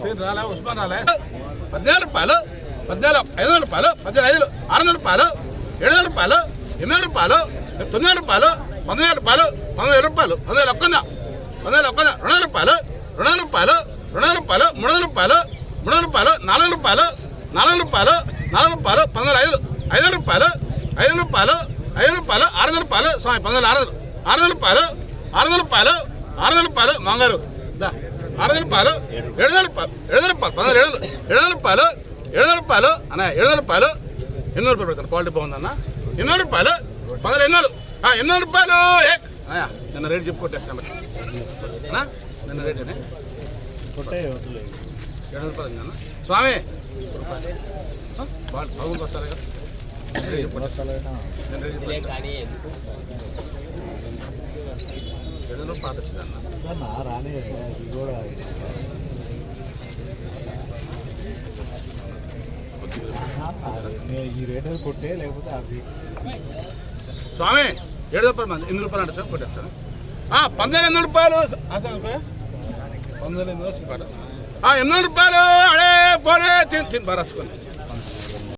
Scene రాలే ఉస్మాన్ రాలే పద్నాలుగు రూపాయలు పద్నాలుగు ఐదు వందల రూపాయలు పద్దెనిమిది ఐదు ఆరు వందల రూపాయలు ఏడు వందల రూపాయలు ఎనిమిది వందల రూపాయలు తొమ్మిది వందల రూపాయలు పంతొమ్మిది వందల రూపాయలు పంతొమ్మిది రూపాయలు పంతొమ్మిది ఒక్కందా పంతొమ్మిది ఒక్కందా రెండు వందల రూపాయలు రెండు వందల రూపాయలు రెండు వందల రూపాయలు మూడు వందల రూపాయలు మూడు వందల రూపాయలు నాలుగు వందల రూపాయలు నాలుగు వందల రూపాయలు నాలుగు రూపాయలు పంతొమ్మిది ఐదు ఐదు వందల రూపాయలు ఐదు వందల రూపాయలు ఐదు వందల రూపాయలు ఆరు వందల రూపాయలు స్వామి పంతొమ్మిది ఆరు వందలు ఆరు వందల రూపాయలు ఆరు వందల రూపాయలు ఆరు వందల రూపాయలు మంగారు ఆరు వందల రూపాయలు ఏడు వందల రూపాయలు ఏడు వందల రూపాయలు పంతొమ్మిది ఏడు వందలు ఏడు వందల రూపాయలు ఏడు వందల రూపాయలు అన్న ఏడు వందల రూపాయలు ఎన్నో రూపాయలు పెడతాను క్వాలిటీ బాగుందన్న ఎన్నో రూపాయలు పదహారు ఎన్నో ఎన్నో రూపాయలు నిన్న రేటు చెప్పు కొట్టేస్తాను అన్నా నిన్న రేటేనే ఏడు రూపాయలు అన్న స్వామి బాగుంది వస్తారు కదా రేటు కూడా ఈ రేట్ కొట్టే లేకపోతే అది స్వామి ఏడు రూపాయలు ఎనిమిది రూపాయలు. అంటే కొట్టేస్తాను పంతొమ్మిది ఎనిమిది రూపాయలు పంతొమ్మిది ఎనిమిది వచ్చి పాట ఎనిమిది రూపాయలు. అడే పోరే తిని తిని బాగా రాసుకోండి.